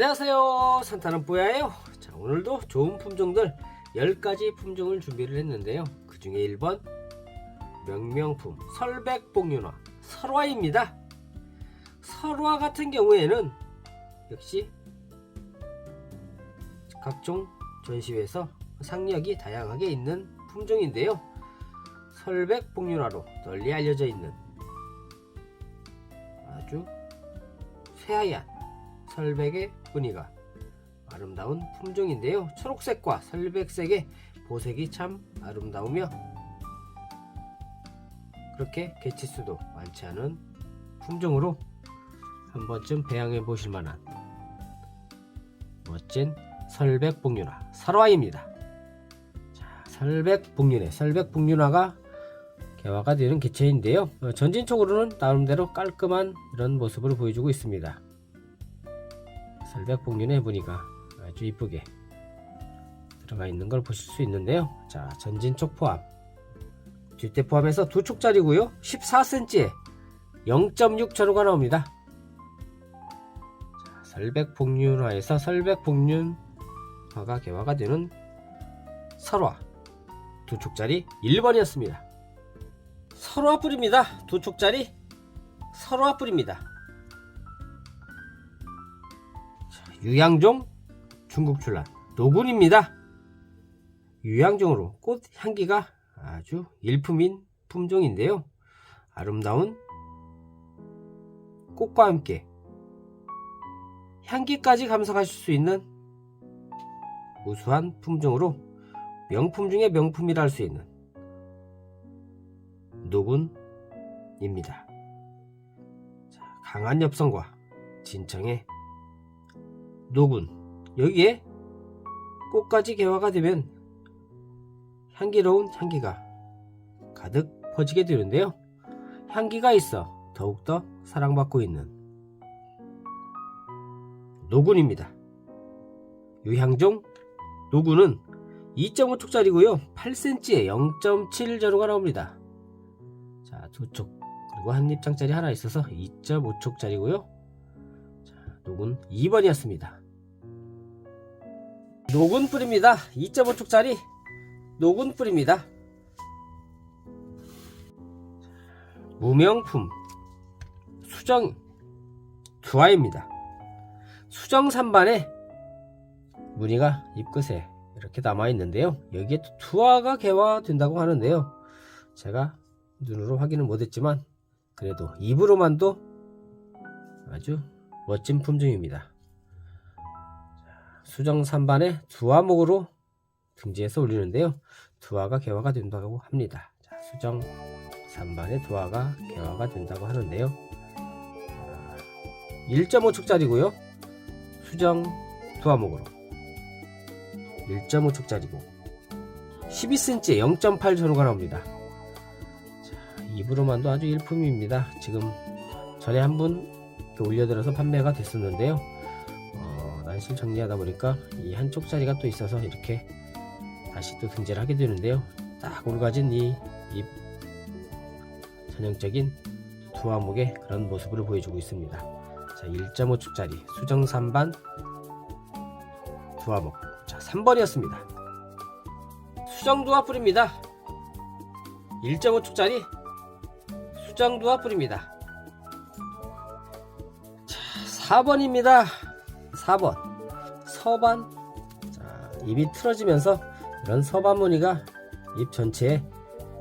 안녕하세요. 산타는 뽀야예요. 자 오늘도 좋은 품종들 10가지 품종을 준비를 했는데요. 그 중에 1번 명명품 설백복륜화 설화입니다. 설화 같은 경우에는 역시 각종 전시회에서 상력이 다양하게 있는 품종인데요. 설백복륜화로 널리 알려져 있는 아주 새하얀 설백의 무늬가 아름다운 품종인데요. 초록색과 설백색의 보색이 참 아름다우며 그렇게 개체수도 많지 않은 품종으로 한 번쯤 배양해 보실 만한 멋진 설백복륜화 설화입니다. 자, 설백복륜회 설백복륜화가 개화가 되는 개체인데요. 어, 전진적으로는 나름대로 깔끔한 이런 모습을 보여주고 있습니다. 설백 복륜의 무늬가 아주 이쁘게 들어가 있는 걸 보실 수 있는데요. 자, 전진 쪽 포함. 뒷대 포함해서 두 촉짜리고요. 14cm에 0.6 전후가 나옵니다. 자, 설백 복륜화에서 설백 복륜화가 개화가 되는 설화 두 촉짜리 1번이었습니다. 설화 뿌립니다. 두 촉짜리 설화 뿌립니다. 유양종 중국 출란 노군입니다. 유양종으로 꽃 향기가 아주 일품인 품종인데요. 아름다운 꽃과 함께 향기까지 감상하실 수 있는 우수한 품종으로 명품 중의 명품이라 할 수 있는 노군입니다. 자, 강한 엽성과 진청의 노군 여기에 꽃까지 개화가 되면 향기로운 향기가 가득 퍼지게 되는데요. 향기가 있어 더욱더 사랑받고 있는 노군입니다. 유향종 노군은 2.5촉짜리고요. 8cm에 0.7 전후가 나옵니다. 자, 두 촉. 그리고 한 입장짜리 하나 있어서 2.5촉짜리고요. 녹은 2번이었습니다. 녹은 뿌립니다. 2.5촉짜리 녹은 뿌립니다. 무명품 수정 두아입니다. 수정 3반에 무늬가 잎끝에 이렇게 남아 있는데요. 여기에 또 투아가 개화된다고 하는데요. 제가 눈으로 확인은 못했지만 그래도 입으로만도 아주 멋진 품종입니다. 수정 3반에 두화목으로 등지에서 올리는데요. 두화가 개화가 된다고 합니다. 자, 수정 3반에 두화가 개화가 된다고 하는데요. 1.5촉짜리고요. 수정 두화목으로 1.5촉짜리고 12cm에 0.8 전후가 나옵니다. 자, 입으로만도 아주 일품입니다. 지금 전에 한분 올려들어서 판매가 됐었는데요. 어, 난실 정리하다 보니까 이 한쪽짜리가 또 있어서 이렇게 다시 또 등재를 하게 되는데요. 딱 올가진 이 잎 전형적인 두 화목의 그런 모습을 보여주고 있습니다. 자, 1.5축짜리 수정 3반 두 화목. 자, 3번이었습니다. 수정 두화 뿌립니다. 1.5축짜리 수정 두화 뿌립니다. 4번입니다. 4번. 서반. 자, 입이 틀어지면서 이런 서반 무늬가 입 전체에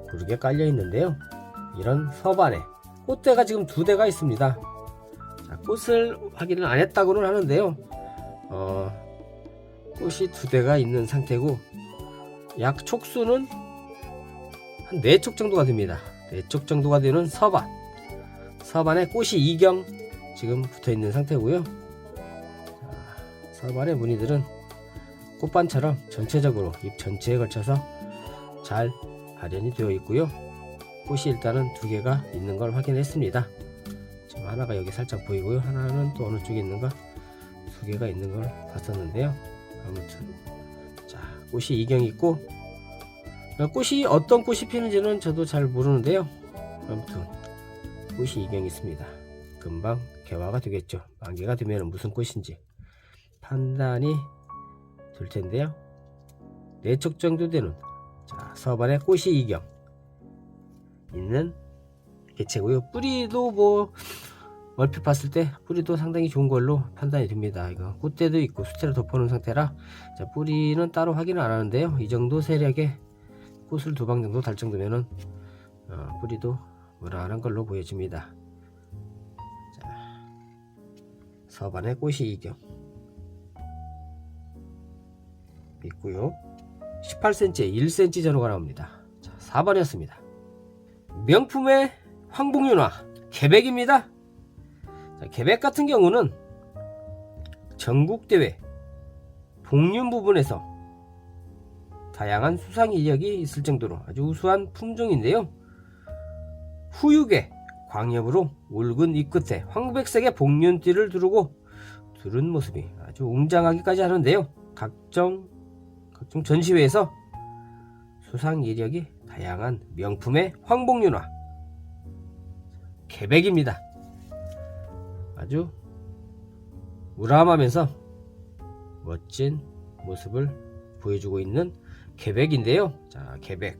구르게 깔려 있는데요. 이런 서반에 꽃대가 지금 두 대가 있습니다. 자, 꽃을 확인을 안 했다고는 하는데요. 어, 꽃이 두 대가 있는 상태고 약 촉수는 한네촉 정도가 됩니다. 네촉 정도가 되는 서반. 서반에 꽃이 이경 지금 붙어 있는 상태고요. 서반의 무늬들은 꽃반처럼 전체적으로 잎 전체에 걸쳐서 잘 발현이 되어 있고요. 꽃이 일단은 두 개가 있는 걸 확인했습니다. 지금 하나가 여기 살짝 보이고요. 하나는 또 어느 쪽에 있는가 두 개가 있는 걸 봤었는데요. 아무튼 자 꽃이 이경 있고 꽃이 어떤 꽃이 피는지는 저도 잘 모르는데요. 아무튼 꽃이 이경 있습니다. 금방 개화가 되겠죠. 만개가 되면 무슨 꽃인지. 판단이 될 텐데요. 네촉 정도 되는 자, 서반의 꽃이 이경 있는 개체고요. 뿌리도 뭐 얼핏 봤을 때 뿌리도 상당히 좋은 걸로 판단이 됩니다. 이거 꽃대도 있고 수채를 덮어놓은 상태라 자, 뿌리는 따로 확인을 안 하는데요. 이 정도 세력의 꽃을 두 방 정도 달 정도면은 어, 뿌리도 무난한 걸로 보여집니다. 4번의 꽃이이죠. 있고요. 18cm, 1cm 전후가 나옵니다. 자, 4번이었습니다. 명품의 황복윤화, 개백입니다. 자, 개백 같은 경우는 전국대회, 복륜 부분에서 다양한 수상 이력이 있을 정도로 아주 우수한 품종인데요. 후육의 광엽으로 묽은 잎 끝에 황백색의 복륜띠를 두르고 두른 모습이 아주 웅장하기까지 하는데요. 각종 각종 전시회에서 수상 이력이 다양한 명품의 황복륜화 개백입니다. 아주 우람하면서 멋진 모습을 보여주고 있는 개백인데요. 자, 개백.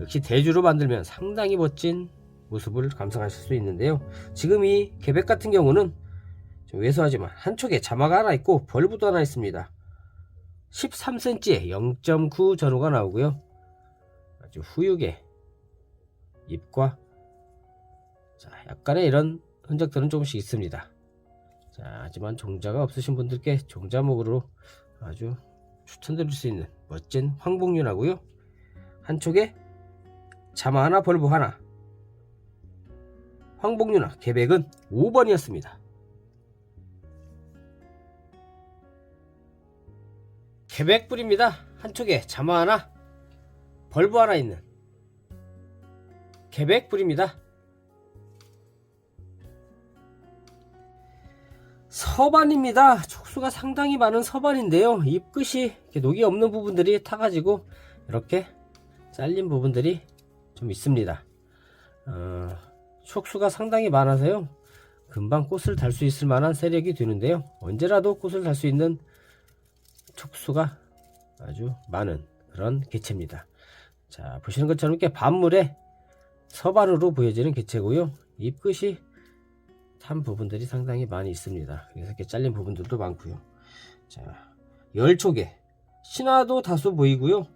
역시 대주로 만들면 상당히 멋진 모습을 감상하실 수 있는데요. 지금 이 개백 같은 경우는 좀 왜소하지만 한쪽에 자마가 하나 있고 벌브도 하나 있습니다. 13cm에 0.9 전후가 나오고요. 아주 후육의 잎과 자, 약간의 이런 흔적들은 조금씩 있습니다. 자, 하지만 종자가 없으신 분들께 종자목으로 아주 추천드릴 수 있는 멋진 황복륜하고요. 한쪽에 자마 하나 벌브 하나 황복륜화 계백은 5번이었습니다. 계백불입니다. 한쪽에 자마 하나 벌브 하나 있는 계백불입니다. 서반입니다. 촉수가 상당히 많은 서반인데요. 잎 끝이 녹이 없는 부분들이 타가지고 이렇게 잘린 부분들이 좀 있습니다. 어, 촉수가 상당히 많아서요. 금방 꽃을 달 수 있을 만한 세력이 되는데요. 언제라도 꽃을 달 수 있는 촉수가 아주 많은 그런 개체입니다. 자, 보시는 것처럼 이렇게 반물에 서반으로 보여지는 개체고요. 잎 끝이 탄 부분들이 상당히 많이 있습니다. 그래서 이렇게 잘린 부분들도 많고요. 자, 열촉에 신화도 다소 보이고요.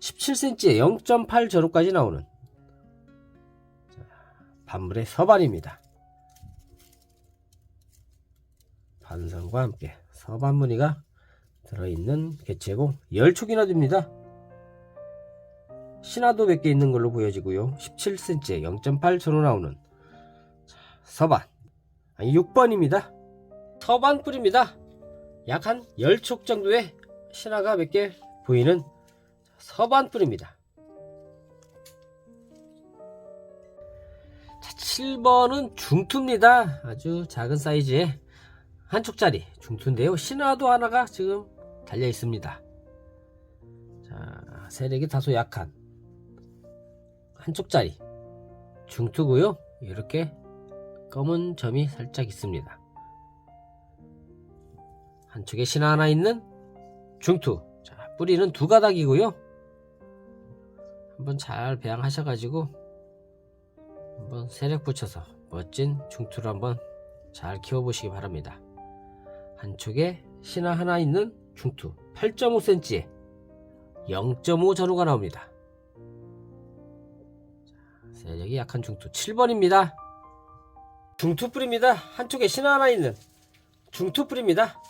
17cm에 0.8 전후까지 나오는 자, 반물의 서반입니다. 반성과 함께 서반 무늬가 들어있는 개체고 열촉이나 됩니다. 신화도 몇개 있는 걸로 보여지고요. 17cm에 0.8 전후 나오는 자, 서반 아니 6번입니다. 서반 뿔입니다. 약 한 10촉 정도의 신화가 몇 개 보이는 서반 뿔입니다. 7번은 중투입니다. 아주 작은 사이즈의 한 촉짜리 중투인데요. 신화도 하나가 지금 달려 있습니다. 자, 세력이 다소 약한 한 촉짜리 중투고요. 이렇게 검은 점이 살짝 있습니다. 한쪽에 신화 하나 있는 중투. 자, 뿌리는 두 가닥이고요. 한번 잘 배양하셔가지고 한번 세력 붙여서 멋진 중투를 한번 잘 키워보시기 바랍니다. 한쪽에 신화 하나 있는 중투 8.5cm에 0.5 전후가 나옵니다. 자, 세력이 약한 중투 7번입니다. 중투뿔입니다. 한쪽에 신화 하나 있는 중투뿔입니다.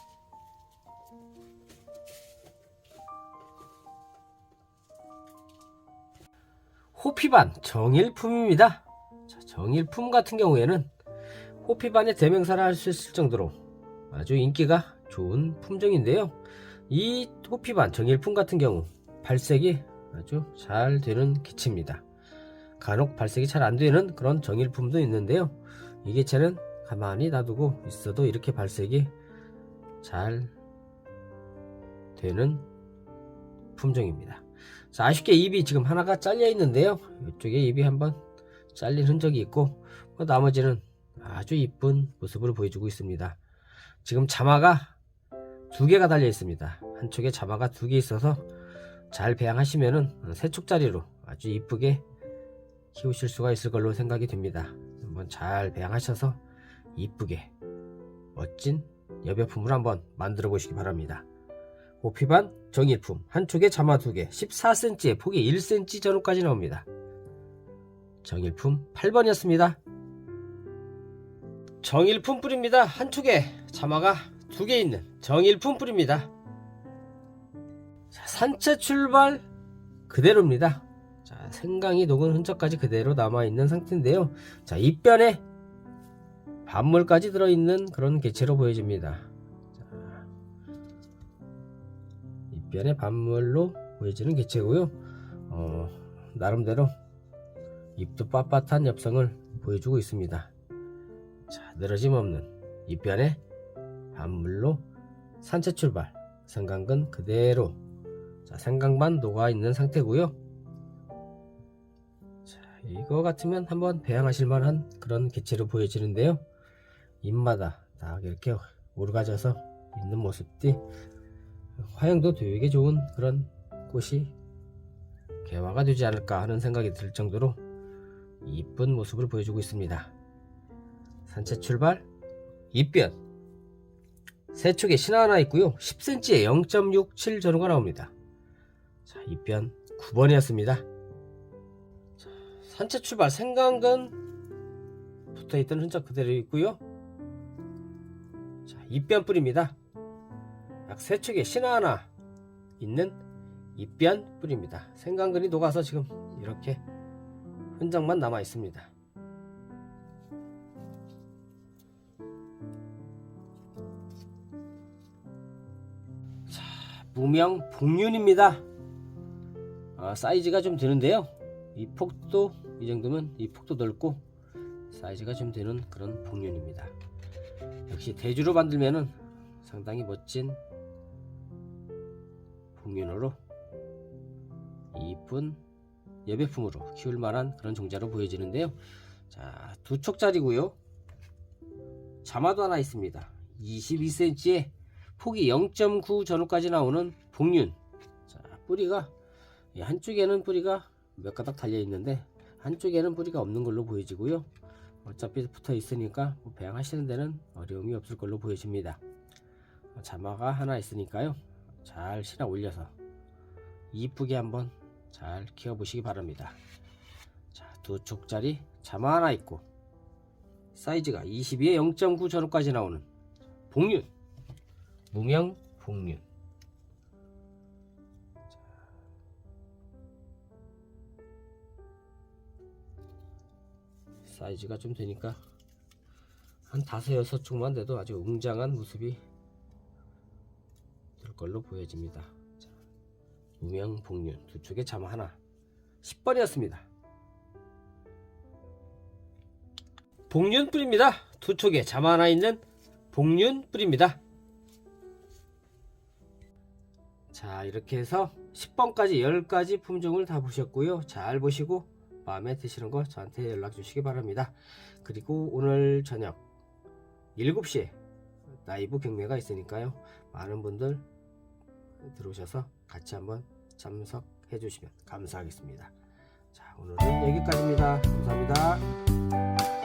호피반 정일품입니다. 자, 정일품 같은 경우에는 호피반의 대명사를 할 수 있을 정도로 아주 인기가 좋은 품종인데요. 이 호피반 정일품 같은 경우 발색이 아주 잘 되는 개체입니다. 간혹 발색이 잘 안 되는 그런 정일품도 있는데요. 이 개체는 가만히 놔두고 있어도 이렇게 발색이 잘 되는 품종입니다. 자, 아쉽게 입이 지금 하나가 잘려 있는데요. 이쪽에 입이 한번 잘린 흔적이 있고 뭐 나머지는 아주 이쁜 모습을 보여주고 있습니다. 지금 자마가 두 개가 달려 있습니다. 한쪽에 자마가 두 개 있어서 잘 배양하시면은 세 촉짜리로 아주 이쁘게 키우실 수가 있을 걸로 생각이 됩니다. 한번 잘 배양하셔서 이쁘게 멋진 여배품을 한번 만들어 보시기 바랍니다. 호피반 정일품 한쪽에 자마 두개 14cm에 폭이 1cm 전후까지 나옵니다. 정일품 8번이었습니다. 정일품 뿌립니다. 한쪽에 자마가 두 개 있는 정일품 뿌립니다. 자, 산채 출발 그대로입니다. 자, 생강이 녹은 흔적까지 그대로 남아있는 상태인데요. 자, 입변에 반물까지 들어있는 그런 개체로 보여집니다. 자, 입변에 반물로 보여지는 개체고요. 어, 나름대로 잎도 빳빳한 엽성을 보여주고 있습니다. 자, 늘어짐 없는 입변에 반물로 산채 출발 생강근 그대로 자, 생강만 녹아 있는 상태고요. 자, 이거 같으면 한번 배양하실 만한 그런 개체로 보여지는데요. 잎마다 딱 이렇게 오르가져서 있는 모습들이 화형도 되게 좋은 그런 꽃이 개화가 되지 않을까 하는 생각이 들 정도로 이쁜 모습을 보여주고 있습니다. 산채 출발, 입변, 세 축에 신화 하나 있고요. 10cm에 0.67 전후가 나옵니다. 자, 입변 9번이었습니다. 산채 출발 생강근 붙어있던 흔적 그대로 있고요. 자, 입변 뿌립니다. 약세 축에 신화 하나 있는 입변 뿌립니다. 생강근이 녹아서 지금 이렇게 흔적만 남아 있습니다. 자, 무명 복륜입니다. 아, 사이즈가 좀 되는데요. 이 폭도 이 정도면 이 폭도 넓고 사이즈가 좀 되는 그런 복륜입니다. 역시 대주로 만들면은 상당히 멋진 복륜으로 이쁜 여배품으로 키울 만한 그런 종자로 보여지는데요. 자, 두 촉짜리고요. 자마도 하나 있습니다. 22cm에 폭이 0.9 전후까지 나오는 복륜. 자, 뿌리가 이 한쪽에는 뿌리가 몇 가닥 달려 있는데 한쪽에는 뿌리가 없는 걸로 보여지고요. 어차피 붙어 있으니까 뭐 배양하시는 데는 어려움이 없을 걸로 보여집니다. 자마가 하나 있으니까요. 잘 실어 올려서 이쁘게 한번 잘 키워 보시기 바랍니다. 자, 두 촉짜리 자마 하나 있고 사이즈가 22에 0.9 전후까지 나오는 복륜 무명 복륜 사이즈가 좀 되니까 한 다섯 여섯 축만 돼도 아주 웅장한 모습이 될 걸로 보여집니다. 자, 무명 복륜 두 축에 자마 하나 10번이었습니다. 복륜 뿌립니다. 두 촉에 자마 하나 있는 복륜 뿌립니다. 자 이렇게 해서 10번까지 10가지 품종을 다 보셨고요. 잘 보시고 마음에 드시는 거 저한테 연락 주시기 바랍니다. 그리고 오늘 저녁 7시에 라이브 경매가 있으니까요. 많은 분들 들어오셔서 같이 한번 참석해 주시면 감사하겠습니다. 자 오늘은 여기까지입니다. 감사합니다.